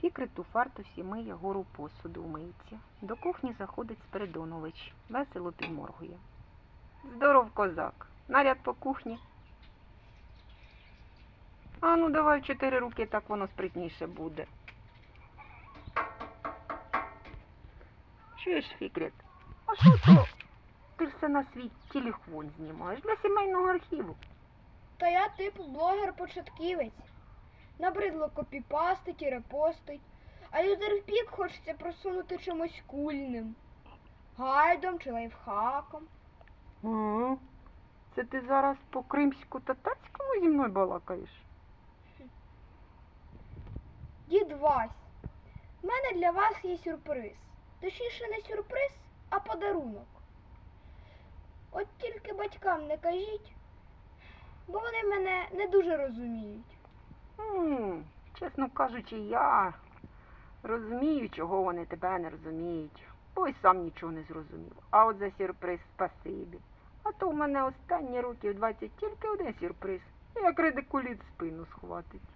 Фікрит у фартусі миє гору посуду у мийці. До кухні заходить Спиридонович, весело підморгує. Здоров, козак. Наряд по кухні. А ну давай в чотири руки, так воно спритніше буде. Чуєш, Фікрит? А що то? Ти все на свій телефон знімаєш для сімейного архіву. Та я типу блогер-початківець. Набридло копіпастить і репостить, а юзерпік хочеться просунути чимось кульним. Гайдом чи лайфхаком. М, Це ти зараз по кримську-татарському зі мною балакаєш? Дід Вась, в мене для вас є сюрприз. Точніше, не сюрприз, а подарунок. От тільки батькам не кажіть, бо вони мене не дуже розуміють. Чесно кажучи, я розумію, чого вони тебе не розуміють, бо й сам нічого не зрозумів. А от за сюрприз спасибі. А то в мене останні років 20 тільки один сюрприз, як редикуліт спину схватить.